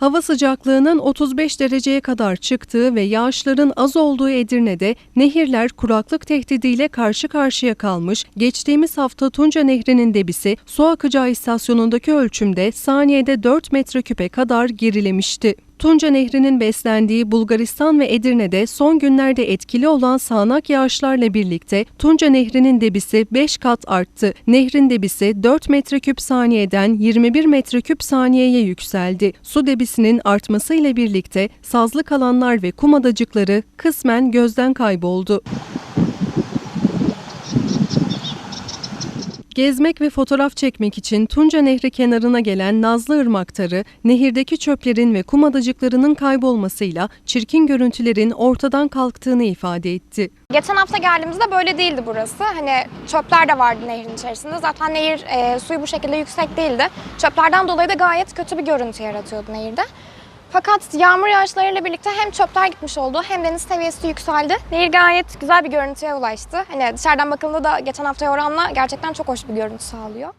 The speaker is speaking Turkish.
Hava sıcaklığının 35 dereceye kadar çıktığı ve yağışların az olduğu Edirne'de nehirler kuraklık tehdidiyle karşı karşıya kalmış. Geçtiğimiz hafta Tunca Nehri'nin debisi su akacağı istasyonundaki ölçümde saniyede 4 metreküpe kadar gerilemişti. Tunca Nehri'nin beslendiği Bulgaristan ve Edirne'de son günlerde etkili olan sağanak yağışlarla birlikte Tunca Nehri'nin debisi 5 kat arttı. Nehrin debisi 4 metreküp saniyeden 21 metreküp saniyeye yükseldi. Su debisinin artmasıyla birlikte sazlık alanlar ve kum adacıkları kısmen gözden kayboldu. Gezmek ve fotoğraf çekmek için Tunca Nehri kenarına gelen Nazlı Irmaktarı, nehirdeki çöplerin ve kum adacıklarının kaybolmasıyla çirkin görüntülerin ortadan kalktığını ifade etti. Geçen hafta geldiğimizde böyle değildi burası. Hani çöpler de vardı nehrin içerisinde. Zaten nehir e, suyu bu şekilde yüksek değildi. Çöplerden dolayı da gayet kötü bir görüntü yaratıyordu nehirde. Fakat yağmur yağışlarıyla birlikte hem çöpler gitmiş oldu hem deniz seviyesi yükseldi. Nehir gayet güzel bir görüntüye ulaştı. Hani dışarıdan bakıldığında da geçen haftaya oranla gerçekten çok hoş bir görüntü sağlıyor.